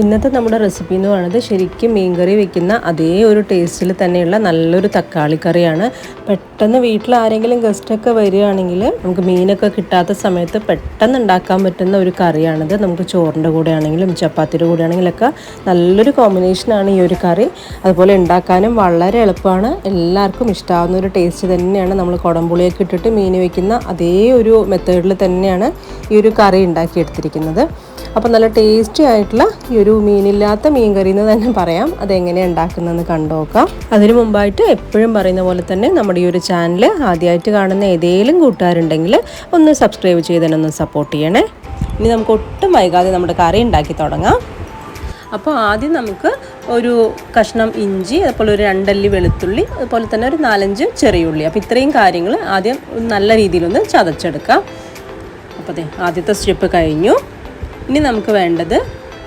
ഇന്നത്തെ നമ്മുടെ റെസിപ്പി എന്ന് പറയുന്നത് ശരിക്കും മീൻകറി വെക്കുന്ന അതേ ഒരു ടേസ്റ്റിൽ തന്നെയുള്ള നല്ലൊരു തക്കാളി കറിയാണ്. പെട്ടെന്ന് വീട്ടിൽ ആരെങ്കിലും ഗസ്റ്റൊക്കെ വരികയാണെങ്കിൽ നമുക്ക് മീനൊക്കെ കിട്ടാത്ത സമയത്ത് പെട്ടെന്ന് ഉണ്ടാക്കാൻ പറ്റുന്ന ഒരു കറിയാണിത്. നമുക്ക് ചോറിന്റെ കൂടെ ആണെങ്കിലും ചപ്പാത്തിയുടെ കൂടെ ആണെങ്കിലൊക്കെ നല്ലൊരു കോമ്പിനേഷനാണ് ഈ ഒരു കറി. അതുപോലെ ഉണ്ടാക്കാനും വളരെ എളുപ്പമാണ്. എല്ലാവർക്കും ഇഷ്ടമാവുന്ന ഒരു ടേസ്റ്റ് തന്നെയാണ് നമ്മൾ കുടംപുളിയൊക്കെ ഇട്ടിട്ട് മീൻ വെക്കുന്ന അതേ ഒരു മെത്തേഡിൽ തന്നെയാണ് ഈ ഒരു കറി ഉണ്ടാക്കിയെടുത്തിരിക്കുന്നത്. അപ്പോൾ നല്ല ടേസ്റ്റി ആയിട്ടുള്ള ഈ ഒരു മീനില്ലാത്ത മീൻ കറി എന്ന് തന്നെ പറയാം. അതെങ്ങനെയാണ് ഉണ്ടാക്കുന്നതെന്ന് കണ്ടുനോക്കാം അതിനു മുമ്പായിട്ട് എപ്പോഴും പറയുന്ന പോലെ തന്നെ നമ്മുടെ ഈ ഒരു ചാനൽ ആദ്യമായിട്ട് കാണുന്ന ഏതെങ്കിലും കൂട്ടുകാരുണ്ടെങ്കിൽ ഒന്ന് സബ്സ്ക്രൈബ് ചെയ്തതിനൊന്ന് സപ്പോർട്ട് ചെയ്യണേ. ഇനി നമുക്ക് ഒട്ടും വൈകാതെ നമ്മുടെ കറി ഉണ്ടാക്കി തുടങ്ങാം. അപ്പോൾ ആദ്യം നമുക്ക് ഒരു കഷ്ണം ഇഞ്ചി അതുപോലെ ഒരു രണ്ടല്ലി വെളുത്തുള്ളി അതുപോലെ തന്നെ ഒരു നാലഞ്ച് ചെറിയ ഉള്ളി. അപ്പോൾ ഇത്രയും കാര്യങ്ങൾ ആദ്യം നല്ല രീതിയിലൊന്ന് ചതച്ചെടുക്കാം. അപ്പോൾ അതെ ആദ്യത്തെ സ്റ്റെപ്പ് കഴിഞ്ഞു. ഇനി നമുക്ക് വേണ്ടത്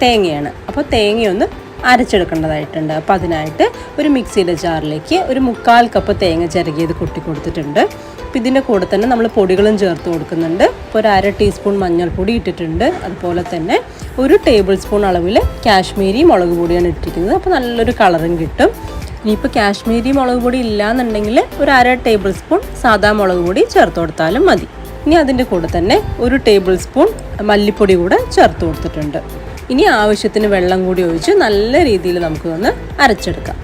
തേങ്ങയാണ്. അപ്പോൾ തേങ്ങയൊന്ന് അരച്ചെടുക്കേണ്ടതായിട്ടുണ്ട്. അപ്പോൾ അതിനായിട്ട് ഒരു മിക്സിയുടെ ജാറിലേക്ക് ഒരു മുക്കാൽ കപ്പ് തേങ്ങ ചിരകിയത് കൊട്ടി കൊടുത്തിട്ടുണ്ട്. അപ്പോൾ ഇതിന്റെ കൂടെ തന്നെ നമ്മൾ പൊടികളും ചേർത്ത് കൊടുക്കുന്നുണ്ട്. ഇപ്പോൾ ഒരു അര ടീസ്പൂൺ മഞ്ഞൾപ്പൊടി ഇട്ടിട്ടുണ്ട്. അതുപോലെ തന്നെ ഒരു ടേബിൾ സ്പൂൺ അളവിൽ കാശ്മീരി മുളക് പൊടിയാണ് ഇട്ടിരിക്കുന്നത്. അപ്പോൾ നല്ലൊരു കളറും കിട്ടും. ഇനിയിപ്പോൾ കാശ്മീരി മുളക് പൊടി ഇല്ലാന്നുണ്ടെങ്കിൽ ഒരു അര ടേബിൾ സ്പൂൺ സാധാ മുളക് പൊടി ചേർത്ത് കൊടുത്താലും മതി. ഇനി അതിന്റെ കൂടെ തന്നെ ഒരു ടേബിൾ സ്പൂൺ മല്ലിപ്പൊടി കൂടെ ചേർത്ത് കൊടുത്തിട്ടുണ്ട്. ഇനി ആവശ്യത്തിന് വെള്ളം കൂടി ഒഴിച്ച് നല്ല രീതിയിൽ നമുക്കൊന്ന് അരച്ചെടുക്കാം.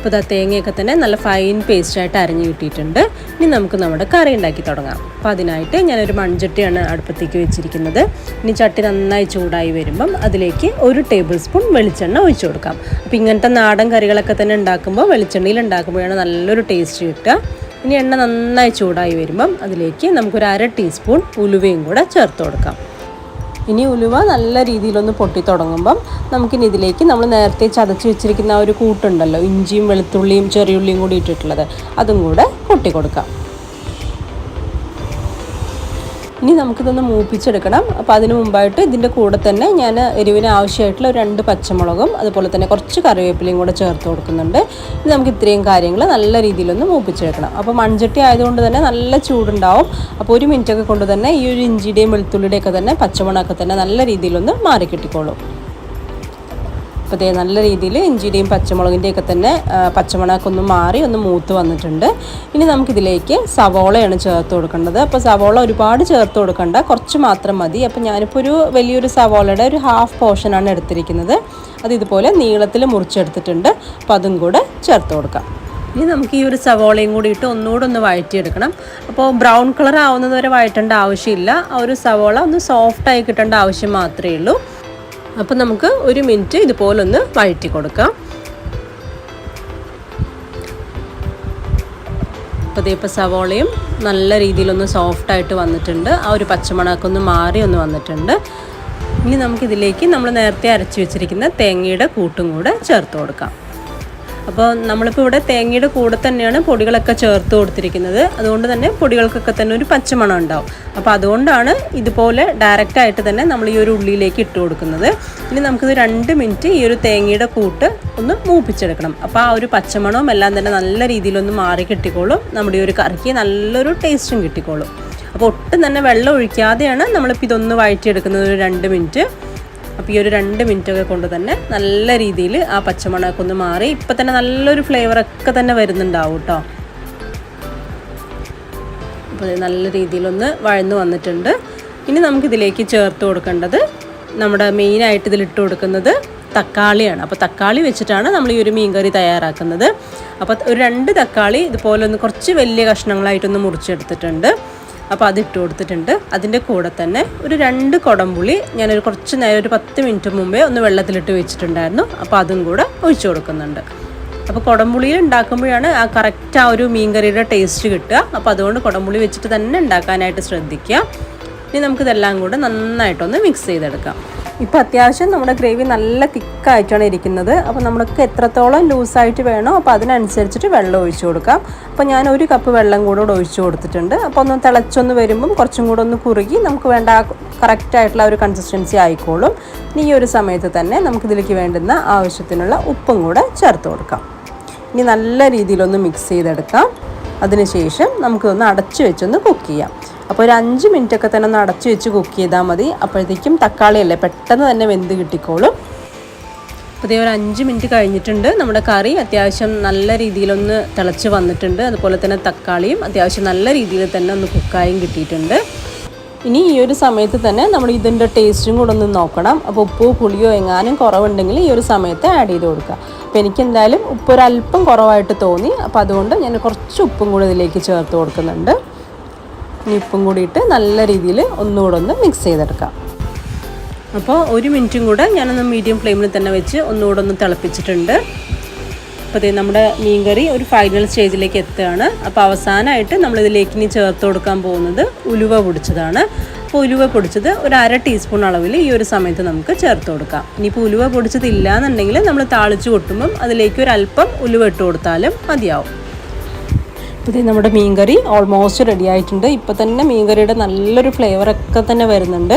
ഇപ്പോൾ ഇതാ തേങ്ങയൊക്കെ തന്നെ നല്ല ഫൈൻ പേസ്റ്റായിട്ട് അരഞ്ഞ് കിട്ടിയിട്ടുണ്ട്. ഇനി നമുക്ക് നമ്മുടെ കറി ഉണ്ടാക്കി തുടങ്ങാം. അപ്പോൾ അതിനായിട്ട് ഞാനൊരു മൺചട്ടിയാണ് അടുപ്പത്തേക്ക് വെച്ചിരിക്കുന്നത്. ഇനി ചട്ടി നന്നായി ചൂടായി വരുമ്പം അതിലേക്ക് ഒരു ടേബിൾ സ്പൂൺ വെളിച്ചെണ്ണ ഒഴിച്ചു കൊടുക്കാം. അപ്പോൾ ഇങ്ങനത്തെ നാടൻ കറികളൊക്കെ തന്നെ ഉണ്ടാക്കുമ്പോൾ വെളിച്ചെണ്ണയിൽ ഉണ്ടാക്കുമ്പോഴാണ് നല്ലൊരു ടേസ്റ്റ് കിട്ടുക. ഇനി എണ്ണ നന്നായി ചൂടായി വരുമ്പം അതിലേക്ക് നമുക്കൊരു അര ടീസ്പൂൺ ഉലുവയും കൂടെ ചേർത്ത് കൊടുക്കാം. ഇനി ഉലുവ നല്ല രീതിയിലൊന്ന് പൊട്ടി തുടങ്ങുമ്പം നമുക്കിനി ഇതിലേക്ക് നമ്മൾ നേരത്തെ ചതച്ച് വെച്ചിരിക്കുന്ന ഒരു കൂട്ടുണ്ടല്ലോ ഇഞ്ചിയും വെളുത്തുള്ളിയും ചെറിയുള്ളിയും കൂടി ഇട്ടിട്ടുള്ളത് അതും കൂടെ കൊട്ടി കൊടുക്കാം ഇനി നമുക്കിതൊന്ന് മൂപ്പിച്ചെടുക്കണം. അപ്പോൾ അതിന് മുമ്പായിട്ട് ഇതിന്റെ കൂടെ തന്നെ ഞാൻ എരിവിന് ആവശ്യമായിട്ടുള്ള ഒരു രണ്ട് പച്ചമുളകും അതുപോലെ തന്നെ കുറച്ച് കറിവേപ്പിലയും കൂടെ ചേർത്ത് കൊടുക്കുന്നുണ്ട്. ഇനി നമുക്ക് ഇത്രയും കാര്യങ്ങൾ നല്ല രീതിയിലൊന്ന് മൂപ്പിച്ചെടുക്കണം. അപ്പോൾ മൺചട്ടി ആയതുകൊണ്ട് തന്നെ നല്ല ചൂടുണ്ടാവും. അപ്പോൾ ഒരു മിനിറ്റൊക്കെ കൊണ്ട് തന്നെ ഈ ഒരു ഇഞ്ചിയുടെയും വെളുത്തുള്ളിയുടെയൊക്കെ തന്നെ പച്ചമുളകൊക്കെ തന്നെ നല്ല രീതിയിലൊന്ന് മാറി കിട്ടിക്കോളും അപ്പോൾ ഇതേ നല്ല രീതിയിൽ ഇഞ്ചിയുടെയും പച്ചമുളകിന്റെയും ഒക്കെ തന്നെ പച്ചമുളകൊക്കെ ഒന്ന് മാറി ഒന്ന് മൂത്ത് വന്നിട്ടുണ്ട്. ഇനി നമുക്കിതിലേക്ക് സവോളയാണ് ചേർത്ത് കൊടുക്കേണ്ടത്. അപ്പോൾ സവോള ഒരുപാട് ചേർത്ത് കൊടുക്കേണ്ട കുറച്ച് മാത്രം മതി. അപ്പോൾ ഞാനിപ്പോൾ ഒരു വലിയൊരു സവോളയുടെ ഒരു ഹാഫ് പോർഷനാണ് എടുത്തിരിക്കുന്നത്. അത് ഇതുപോലെ നീളത്തിൽ മുറിച്ചെടുത്തിട്ടുണ്ട്. അപ്പോൾ അതും കൂടെ ചേർത്ത് കൊടുക്കാം. ഇനി നമുക്ക് ഈ ഒരു സവോളയും കൂടി ഇട്ട് ഒന്നുകൂടെ ഒന്ന് വഴറ്റിയെടുക്കണം. അപ്പോൾ ബ്രൗൺ കളർ ആവുന്നത് വരെ വഴറ്റേണ്ട ആവശ്യമില്ല. ആ ഒരു സവോള ഒന്ന് സോഫ്റ്റായി കിട്ടേണ്ട ആവശ്യം മാത്രമേ ഉള്ളൂ. അപ്പോൾ നമുക്ക് ഒരു മിനിറ്റ് ഇതുപോലൊന്ന് വഴറ്റി കൊടുക്കാം. അപ്പോൾ ഇപ്പോൾ സവോളയും നല്ല രീതിയിലൊന്ന് സോഫ്റ്റായിട്ട് വന്നിട്ടുണ്ട്. ആ ഒരു പച്ചമണമൊക്കെ ഒന്ന് മാറി ഒന്ന് വന്നിട്ടുണ്ട്. ഇനി നമുക്കിതിലേക്ക് നമ്മൾ നേരത്തെ അരച്ച് വെച്ചിരിക്കുന്ന തേങ്ങയുടെ കൂട്ടും കൂടെ ചേർത്ത് കൊടുക്കാം. അപ്പോൾ നമ്മളിപ്പോൾ ഇവിടെ തേങ്ങയുടെ കൂടെ തന്നെയാണ് പൊടികളൊക്കെ ചേർത്ത് കൊടുത്തിരിക്കുന്നത്. അതുകൊണ്ട് തന്നെ പൊടികൾക്കൊക്കെ തന്നെ ഒരു പച്ചമണം ഉണ്ടാവും. അപ്പോൾ അതുകൊണ്ടാണ് ഇതുപോലെ ഡയറക്റ്റായിട്ട് തന്നെ നമ്മൾ ഈ ഒരു ഉള്ളിയിലേക്ക് ഇട്ട് കൊടുക്കുന്നത്. ഇനി നമുക്കിത് രണ്ട് മിനിറ്റ് ഈ ഒരു തേങ്ങയുടെ കൂട്ട് ഒന്ന് മൂപ്പിച്ചെടുക്കണം. അപ്പോൾ ആ ഒരു പച്ചമണവും എല്ലാം തന്നെ നല്ല രീതിയിലൊന്ന് മാറി കിട്ടിക്കോളും. നമ്മുടെ ഈ ഒരു കറിക്ക് നല്ലൊരു ടേസ്റ്റും കിട്ടിക്കോളും. അപ്പോൾ ഒട്ടും തന്നെ വെള്ളം ഒഴിക്കാതെയാണ് നമ്മളിപ്പോൾ ഇതൊന്ന് വഴറ്റിയെടുക്കുന്നത് ഒരു രണ്ട് മിനിറ്റ്. അപ്പോൾ ഈ ഒരു രണ്ട് മിനിറ്റൊക്കെ കൊണ്ട് തന്നെ നല്ല രീതിയിൽ ആ പച്ചമണമൊക്കെ ഒന്ന് മാറി ഇപ്പം തന്നെ നല്ലൊരു ഫ്ലേവറൊക്കെ തന്നെ വരുന്നുണ്ടാവും കേട്ടോ അപ്പോൾ നല്ല രീതിയിലൊന്ന് വഴന്ന് വന്നിട്ടുണ്ട്. ഇനി നമുക്കിതിലേക്ക് ചേർത്ത് കൊടുക്കേണ്ടത് നമ്മുടെ മെയിനായിട്ട് ഇതിലിട്ട് കൊടുക്കുന്നത് തക്കാളിയാണ്. അപ്പോൾ തക്കാളി വെച്ചിട്ടാണ് നമ്മൾ ഈ ഒരു മീൻകറി തയ്യാറാക്കുന്നത്. അപ്പോൾ ഒരു രണ്ട് തക്കാളി ഇതുപോലെ ഒന്ന് കുറച്ച് വലിയ കഷ്ണങ്ങളായിട്ടൊന്ന് മുറിച്ചെടുത്തിട്ടുണ്ട്. അപ്പോൾ അതിട്ട് കൊടുത്തിട്ടുണ്ട്. അതിന്റെ കൂടെ തന്നെ ഒരു രണ്ട് കുടംപുളി ഞാനൊരു കുറച്ച് നേരം ഒരു പത്ത് മിനിറ്റ് മുമ്പേ ഒന്ന് വെള്ളത്തിലിട്ട് വെച്ചിട്ടുണ്ടായിരുന്നു. അപ്പോൾ അതും കൂടെ ഒഴിച്ചു കൊടുക്കുന്നുണ്ട്. അപ്പോൾ കുടംപുളിയിൽ ഉണ്ടാക്കുമ്പോഴാണ് ആ കറക്റ്റ് ആ ഒരു മീൻകറിയുടെ ടേസ്റ്റ് കിട്ടുക. അപ്പോൾ അതുകൊണ്ട് കുടംപുളി വെച്ചിട്ട് തന്നെ ഉണ്ടാക്കാനായിട്ട് ശ്രദ്ധിക്കുക. ഇനി നമുക്കിതെല്ലാം കൂടെ നന്നായിട്ടൊന്ന് മിക്സ് ചെയ്തെടുക്കാം. ഇപ്പോൾ അത്യാവശ്യം നമ്മുടെ ഗ്രേവി നല്ല തിക്കായിട്ടാണ് ഇരിക്കുന്നത്. അപ്പോൾ നമ്മൾക്ക് എത്രത്തോളം ലൂസായിട്ട് വേണോ അപ്പോൾ അതിനനുസരിച്ചിട്ട് വെള്ളം ഒഴിച്ചു കൊടുക്കാം. അപ്പോൾ ഞാൻ ഒരു കപ്പ് വെള്ളം കൂടെ കൂടെ ഒഴിച്ചു കൊടുത്തിട്ടുണ്ട്. അപ്പോൾ ഒന്ന് തിളച്ചൊന്ന് വരുമ്പം കുറച്ചും കൂടെ ഒന്ന് കുറുകി നമുക്ക് വേണ്ട കറക്റ്റായിട്ടുള്ള ഒരു കൺസിസ്റ്റൻസി ആയിക്കോളും. ഇനി ഈ ഒരു സമയത്ത് തന്നെ നമുക്കിതിലേക്ക് വേണ്ടുന്ന ആവശ്യത്തിനുള്ള ഉപ്പും കൂടെ ചേർത്ത് കൊടുക്കാം. ഇനി നല്ല രീതിയിലൊന്ന് മിക്സ് ചെയ്തെടുക്കാം. അതിനുശേഷം നമുക്കൊന്ന് അടച്ചു വെച്ചൊന്ന് കുക്ക് ചെയ്യാം. അപ്പോൾ ഒരു അഞ്ച് മിനിറ്റ് ഒക്കെ തന്നെ ഒന്ന് അടച്ചു വെച്ച് കുക്ക് ചെയ്താൽ മതി. അപ്പോഴത്തേക്കും തക്കാളിയല്ലേ പെട്ടെന്ന് തന്നെ വെന്ത് കിട്ടിക്കോളും. അപ്പോൾ ഇതേ ഒരു അഞ്ച് മിനിറ്റ് കഴിഞ്ഞിട്ടുണ്ട്. നമ്മുടെ കറി അത്യാവശ്യം നല്ല രീതിയിലൊന്ന് തിളച്ച് വന്നിട്ടുണ്ട്. അതുപോലെ തന്നെ തക്കാളിയും അത്യാവശ്യം നല്ല രീതിയിൽ തന്നെ ഒന്ന് കുക്കായും കിട്ടിയിട്ടുണ്ട്. ഇനി ഈ ഒരു സമയത്ത് തന്നെ നമ്മൾ ഇതിന്റെ ടേസ്റ്റും കൂടെ ഒന്ന് നോക്കണം. അപ്പോൾ ഉപ്പോ പുളിയോ എങ്ങാനും കുറവുണ്ടെങ്കിൽ ഈ ഒരു സമയത്ത് ആഡ് ചെയ്ത് കൊടുക്കുക. അപ്പോൾ എനിക്ക് എന്തായാലും ഉപ്പ് ഒരല്പം കുറവായിട്ട് തോന്നി. അപ്പോൾ അതുകൊണ്ട് ഞാൻ കുറച്ച് ഉപ്പും കൂടെ ഇതിലേക്ക് ചേർത്ത് കൊടുക്കുന്നുണ്ട്. ഉപ്പും കൂടി ഇട്ട് നല്ല രീതിയിൽ ഒന്നുകൂടെ ഒന്ന് മിക്സ് ചെയ്തെടുക്കാം. അപ്പോൾ ഒരു മിനിറ്റും കൂടെ ഞാനൊന്ന് മീഡിയം ഫ്ലെയിമിൽ തന്നെ വെച്ച് ഒന്നുകൂടെ ഒന്ന് തിളപ്പിച്ചിട്ടുണ്ട്. അപ്പോൾ ഇത് നമ്മുടെ മീൻകറി ഒരു ഫൈനൽ സ്റ്റേജിലേക്ക് എത്തുകയാണ്. അപ്പോൾ അവസാനമായിട്ട് നമ്മളിതിലേക്ക് ഇനി ചേർത്ത് കൊടുക്കാൻ പോകുന്നത് ഉലുവ പൊടിച്ചതാണ്. അപ്പോൾ ഉലുവ പൊടിച്ചത് ഒരു അര ടീസ്പൂൺ അളവിൽ ഈ ഒരു സമയത്ത് നമുക്ക് ചേർത്ത് കൊടുക്കാം. ഇനിയിപ്പോൾ ഉലുവ പൊടിച്ചത് ഇല്ലയെന്നുണ്ടെങ്കിൽ നമ്മൾ താളിച്ച് കൊട്ടുമ്പം അതിലേക്ക് ഒരു അല്പം ഉലുവ ഇട്ട് കൊടുത്താലും മതിയാവും. ഇത് നമ്മുടെ മീൻകറി ഓൾമോസ്റ്റ് റെഡി ആയിട്ടുണ്ട്. ഇപ്പോൾ തന്നെ മീൻകറിയുടെ നല്ലൊരു ഫ്ലേവറൊക്കെ തന്നെ വരുന്നുണ്ട്.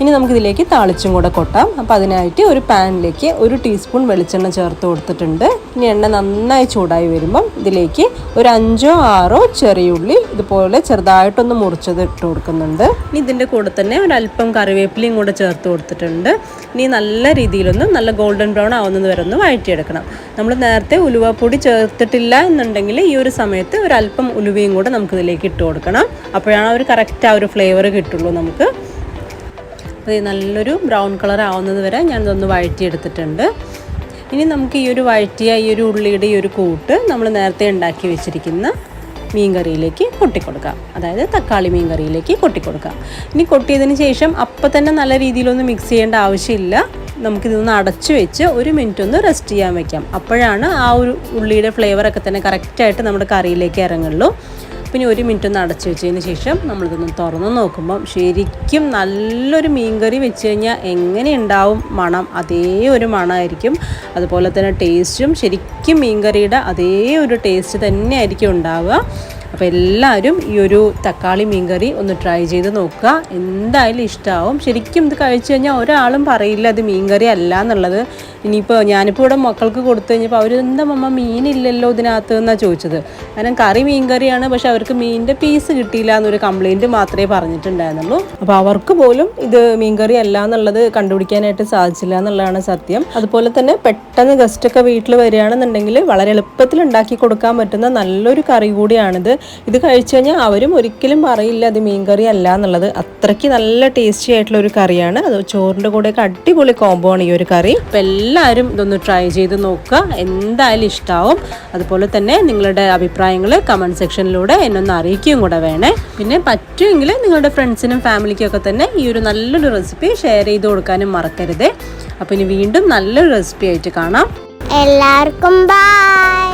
ഇനി നമുക്കിതിലേക്ക് താളിച്ചും കൂടെ കൊട്ടാം. അപ്പോൾ അതിനായിട്ട് ഒരു പാനിലേക്ക് ഒരു ടീസ്പൂൺ വെളിച്ചെണ്ണ ചേർത്ത് കൊടുത്തിട്ടുണ്ട്. ഇനി എണ്ണ നന്നായി ചൂടായി വരുമ്പം ഇതിലേക്ക് ഒരു അഞ്ചോ ആറോ ചെറിയ ഉള്ളി ഇതുപോലെ ചെറുതായിട്ടൊന്ന് മുറിച്ചത് ഇട്ട് കൊടുക്കുന്നുണ്ട്. ഇനി ഇതിന്റെ കൂടെ തന്നെ ഒരു അല്പം കറിവേപ്പിലയും കൂടെ ചേർത്ത് കൊടുത്തിട്ടുണ്ട്. ഇനി നല്ല രീതിയിലൊന്ന് നല്ല ഗോൾഡൻ ബ്രൗൺ ആവുന്നത് വരെ ഒന്ന് വഴറ്റിയെടുക്കണം. നമ്മൾ നേരത്തെ ഉലുവപ്പൊടി ചേർത്തിട്ടില്ല എന്നുണ്ടെങ്കിൽ ഈ ഒരു സമയത്ത് ഒരു അല്പം ഉലുവയും കൂടെ നമുക്കിതിലേക്ക് ഇട്ട് കൊടുക്കണം. അപ്പോഴാണ് ഒരു കറക്റ്റ് ആ ഒരു ഫ്ലേവർ കിട്ടുള്ളൂ നമുക്ക്. നല്ലൊരു ബ്രൗൺ കളർ ആവുന്നത് വരെ ഞാനിതൊന്ന് വഴറ്റിയെടുത്തിട്ടുണ്ട്. ഇനി നമുക്ക് ഈ ഒരു വഴറ്റിയ ഈ ഒരു ഉള്ളിയുടെ ഈ ഒരു കൂട്ട് നമ്മൾ നേരത്തെ ഉണ്ടാക്കി വെച്ചിരിക്കുന്ന മീൻ കറിയിലേക്ക് കൊട്ടിക്കൊടുക്കാം. അതായത് തക്കാളി മീൻ കറിയിലേക്ക് കൊട്ടിക്കൊടുക്കാം. ഇനി കൊട്ടിയതിന് ശേഷം അപ്പം തന്നെ നല്ല രീതിയിലൊന്നും മിക്സ് ചെയ്യേണ്ട ആവശ്യമില്ല. നമുക്കിതൊന്ന് അടച്ചു വെച്ച് ഒരു മിനിറ്റ് ഒന്ന് റെസ്റ്റ് ചെയ്യാൻ വെക്കാം. അപ്പോഴാണ് ആ ഒരു ഉള്ളിയുടെ ഫ്ലേവറൊക്കെ തന്നെ കറക്റ്റായിട്ട് നമ്മുടെ കറിയിലേക്ക് ഇറങ്ങുള്ളൂ. പിന്നെ ഒരു മിനിറ്റ് ഒന്ന് അടച്ചു വെച്ചതിന് ശേഷം നമ്മളിതൊന്ന് തുറന്ന് നോക്കുമ്പം ശരിക്കും നല്ലൊരു മീൻകറി വെച്ച് കഴിഞ്ഞാൽ എങ്ങനെ ഉണ്ടാവും മണം അതേ ഒരു മണമായിരിക്കും. അതുപോലെ തന്നെ ടേസ്റ്റും ശരിക്കും മീൻകറിയുടെ അതേ ഒരു ടേസ്റ്റ് തന്നെ ആയിരിക്കും ഉണ്ടാവുക. അപ്പോൾ എല്ലാവരും ഈ ഒരു തക്കാളി മീൻകറി ഒന്ന് ട്രൈ ചെയ്ത് നോക്കുക. എന്തായാലും ഇഷ്ടമാവും ശരിക്കും ഇത് കഴിച്ചു കഴിഞ്ഞാൽ ഒരാളും പറയില്ല അത് മീൻകറി അല്ല എന്നുള്ളത്. ഇനിയിപ്പോൾ ഞാനിപ്പോൾ ഇവിടെ മക്കൾക്ക് കൊടുത്തു കഴിഞ്ഞപ്പോൾ അവർ എന്താ മമ്മ മീനില്ലല്ലോ ഇതിനകത്ത് എന്നാണ് ചോദിച്ചത്. കാരണം കറി മീൻകറിയാണ് പക്ഷെ അവർക്ക് മീനിന്റെ പീസ് കിട്ടിയില്ല എന്നൊരു കംപ്ലൈന്റ് മാത്രമേ പറഞ്ഞിട്ടുണ്ടായിരുന്നുള്ളൂ. അപ്പോൾ അവർക്ക് പോലും ഇത് മീൻകറി അല്ല എന്നുള്ളത് കണ്ടുപിടിക്കാനായിട്ട് സാധിച്ചില്ല എന്നുള്ളതാണ് സത്യം. അതുപോലെ തന്നെ പെട്ടെന്ന് ഗസ്റ്റൊക്കെ വീട്ടിൽ വരികയാണെന്നുണ്ടെങ്കിൽ വളരെ എളുപ്പത്തിൽ ഉണ്ടാക്കി കൊടുക്കാൻ പറ്റുന്ന നല്ലൊരു കറി കൂടിയാണിത്. ഇത് കഴിച്ചു കഴിഞ്ഞാൽ അവരും ഒരിക്കലും പറയില്ല അത് മീൻകറി അല്ല എന്നുള്ളത്. അത്രയ്ക്ക് നല്ല ടേസ്റ്റി ആയിട്ടുള്ള ഒരു കറിയാണ്. അത് ചോറിന്റെ കൂടെയൊക്കെ അടിപൊളി കോംബോ ആണ് ഈ ഒരു കറി. അപ്പം എല്ലാവരും ഇതൊന്ന് ട്രൈ ചെയ്ത് നോക്കുക. എന്തായാലും ഇഷ്ടമാവും അതുപോലെ തന്നെ നിങ്ങളുടെ അഭിപ്രായങ്ങൾ കമന്റ് സെക്ഷനിലൂടെ എന്നൊന്ന് അറിയിക്കുകയും കൂടെ വേണേ. പിന്നെ പറ്റുമെങ്കിൽ നിങ്ങളുടെ ഫ്രണ്ട്സിനും ഫാമിലിക്കും ഒക്കെ തന്നെ ഈ ഒരു നല്ലൊരു റെസിപ്പി ഷെയർ ചെയ്ത് കൊടുക്കാനും മറക്കരുത്. അപ്പോൾ ഇനി വീണ്ടും നല്ലൊരു റെസിപ്പി ആയിട്ട് കാണാം. എല്ലാവർക്കും ബൈ